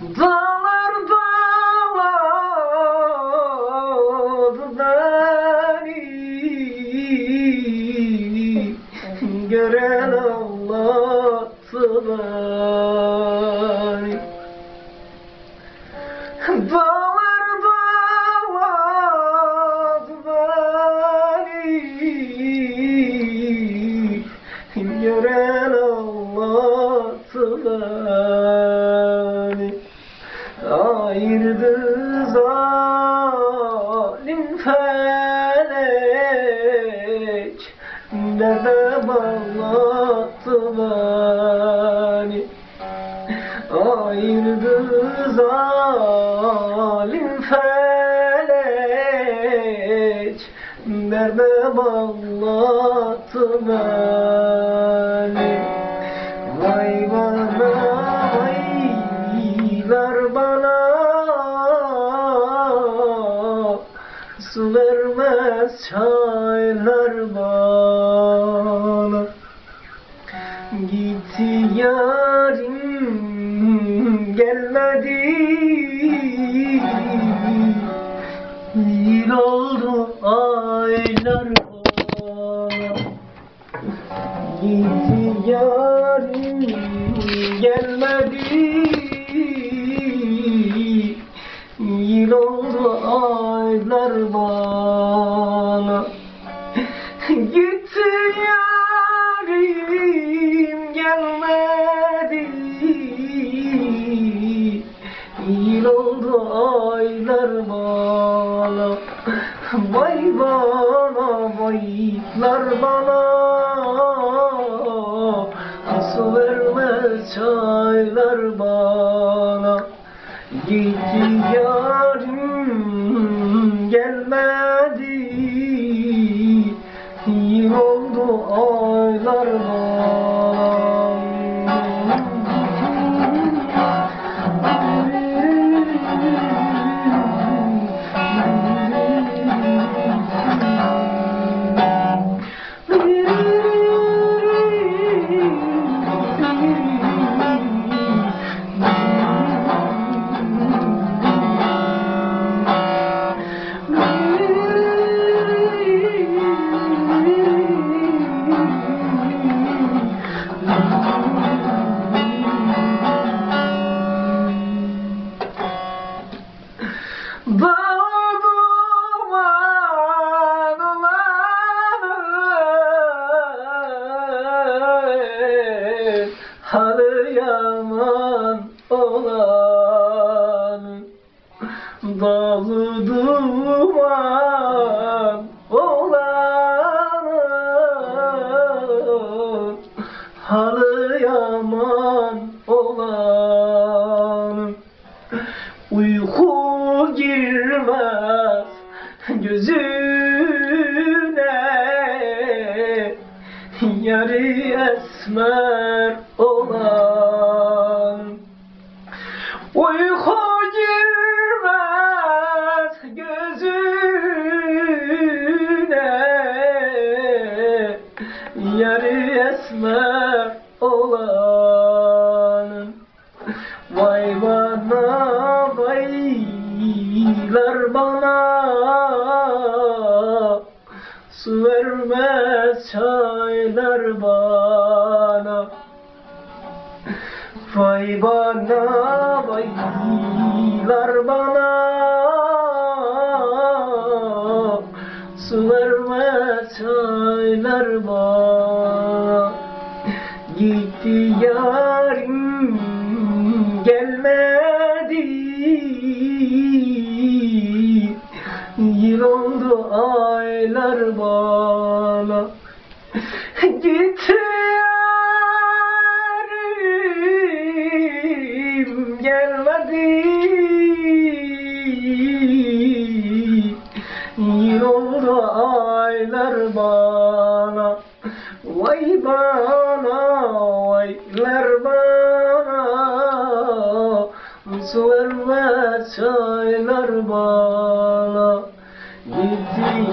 Dağlar dağladı beni. Gören ağlattı beni. Dağlar dağladı beni. Gören beni Ayırdı zalim felek. Derde bağlattı beni? Ayırdı zalim felek. Derde bağlattı beni vermez çaylar bana. Gitti yarim gelmedi. Yıl oldu aylar bana. Gitti yarim gelmedi. Yıl oldu aylar bana Gitti yarim gelmedi. Yıl oldu aylar bana. Vay bana vaylar bana. Su vermez çaylar bana. Gitti yarim aylar Halı yaman olan Dağlı duman olan. Halı yaman olan Uyku girmez gözüne. Yarı esmer olan Vay bana vaylar bana. Su vermez çaylar bana. Vay bana vaylar bana. Su vermez çaylar bana. Gitti yarim oldu aylar bana. Gittim gelmedi. Yoldu aylar bana. Vay bana vaylar bana. Su verme çaylar bana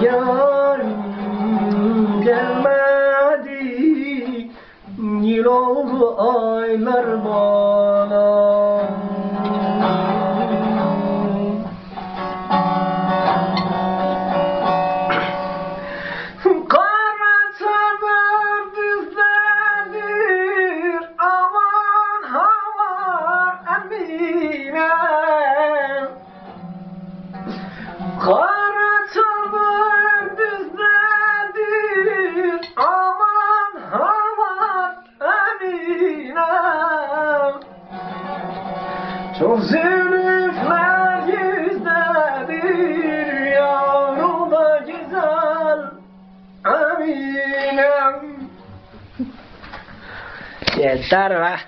yarim gelmedi Yıl oldu aylar bana در وقت